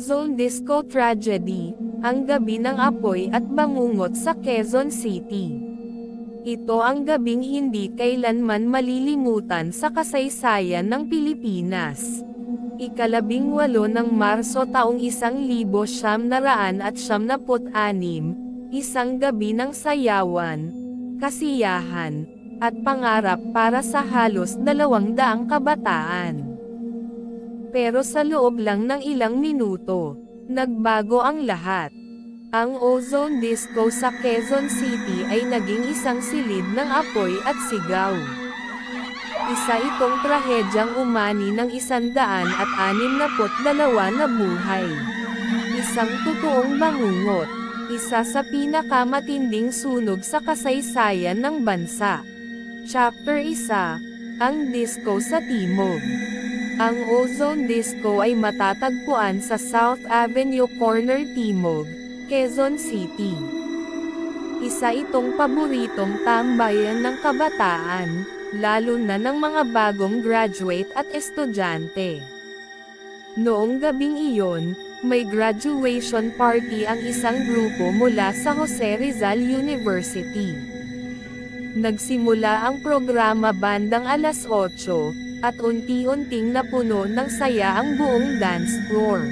Ozone Disco Tragedy, ang gabi ng apoy at bangungot sa Quezon City. Ito ang gabing hindi kailanman malilimutan sa kasaysayan ng Pilipinas. Ikalabing walo ng Marso taong isang libo siyam naraan at siyam naput anim, isang gabi ng sayawan, kasiyahan, at pangarap para sa halos dalawang daang kabataan. Pero sa loob lang ng ilang minuto, nagbago ang lahat. Ang ozone disco sa Quezon City ay naging isang silid ng apoy at sigaw. Isa itong trahedyang umani ng isandaan at anim na dalawa na buhay. Isang totoong bangungot. Isa sa pinakamatinding sunog sa kasaysayan ng bansa. Chapter 1, Ang Disco sa Timog. Ang Ozone Disco ay matatagpuan sa South Avenue Corner Timog, Quezon City. Isa itong paboritong tambayan ng kabataan, lalo na ng mga bagong graduate at estudyante. Noong gabing iyon, may graduation party ang isang grupo mula sa Jose Rizal University. Nagsimula ang programa bandang alas 8, at unti-unting napuno ng saya ang buong dance floor.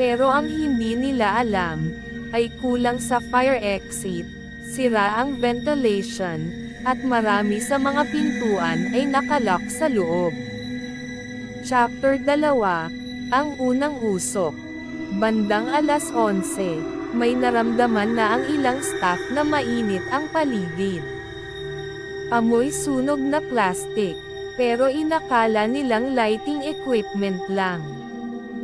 Pero ang hindi nila alam, ay kulang sa fire exit, sira ang ventilation, at marami sa mga pintuan ay nakalock sa loob. Chapter 2, Ang Unang Usok Bandang alas 11, may naramdaman na ang ilang staff na mainit ang paligid. Amoy sunog na plastic, pero inakala nilang lighting equipment lang.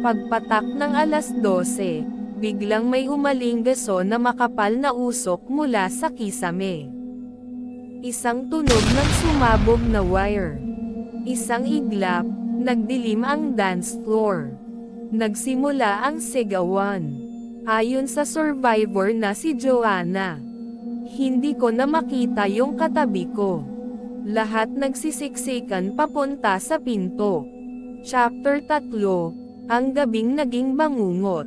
Pagpatak ng alas 12, biglang may umaling beso na makapal na usok mula sa kisame. Isang tunog ng sumabog na wire. Isang iglap, nagdilim ang dance floor. Nagsimula ang sigawan. Ayon sa survivor na si Joanna. Hindi ko na makita yung katabi ko. Lahat nagsisiksikan papunta sa pinto. Chapter 3, Ang Gabing Naging Bangungot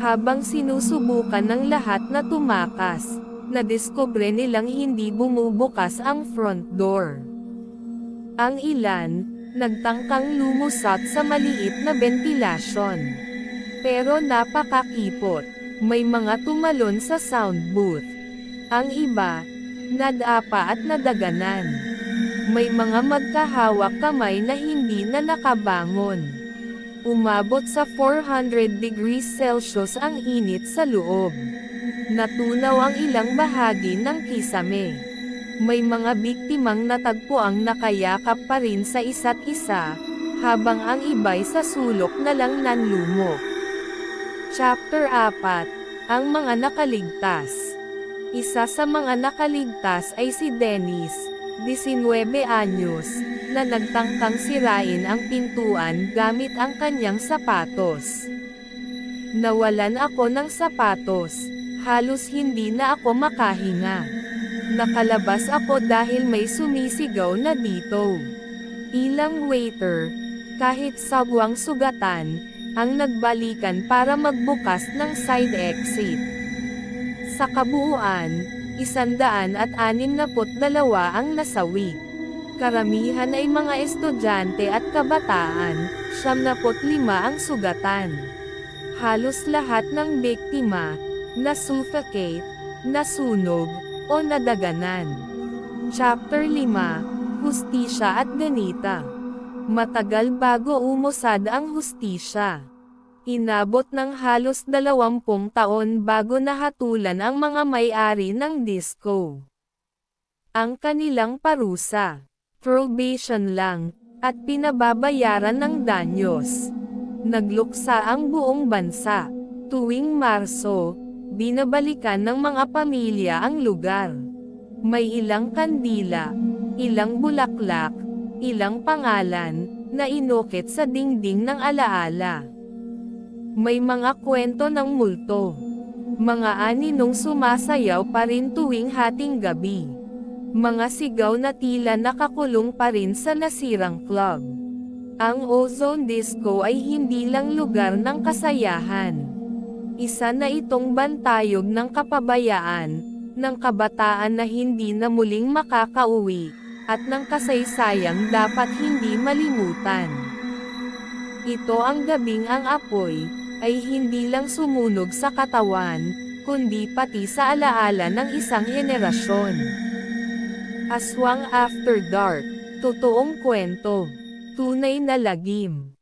habang sinusubukan ng lahat na tumakas, nadiskubre nilang hindi bumubukas ang front door. Ang ilan, nagtangkang lumusot sa maliit na ventilasyon. Pero napakakipot, may mga tumalon sa sound booth. Ang iba, nadapa at nadaganan. May mga magkahawak kamay na hindi na nakabangon. Umabot sa 400 degrees Celsius ang init sa loob. Natunaw ang ilang bahagi ng kisame. May mga biktimang natagpo ang nakayakap pa rin sa isa't isa, habang ang iba'y sa sulok na lang nanlumok. Chapter 4 Ang mga nakaligtas Isa sa mga nakaligtas ay si Dennis, 19 anyos, na nagtangkang sirain ang pintuan gamit ang kanyang sapatos. Nawalan ako ng sapatos, halos hindi na ako makahinga. Nakalabas ako dahil may sumisigaw na dito. Ilang waiter, kahit sagwang sugatan, ang nagbalikan para magbukas ng side exit. Sa kabuuan, isandaan at anim dalawa ang nasawi. Karamihan ay mga estudyante at kabataan, siyam lima ang sugatan. Halos lahat ng biktima, nasuffocate, nasunog, o nadaganan. Chapter 5, Hustisya at Ganita Matagal bago umusad ang hustisya. Inabot ng halos dalawampung taon bago nahatulan ang mga may-ari ng disco. Ang kanilang parusa, probation lang, at pinababayaran ng danyos. Nagluksa ang buong bansa. Tuwing Marso, binabalikan ng mga pamilya ang lugar. May ilang kandila, ilang bulaklak, ilang pangalan, na inukit sa dingding ng alaala. May mga kwento ng multo. Mga aninong sumasayaw pa rin tuwing hating gabi. Mga sigaw na tila nakakulong pa rin sa nasirang club. Ang Ozone Disco ay hindi lang lugar ng kasayahan. Isa na itong bantayog ng kapabayaan, ng kabataan na hindi na muling makakauwi, at ng kasaysayang dapat hindi malimutan. Ito ang gabing ang apoy, ay hindi lang sumunog sa katawan, kundi pati sa alaala ng isang henerasyon. Aswang After Dark, totoong kwento, tunay na lagim.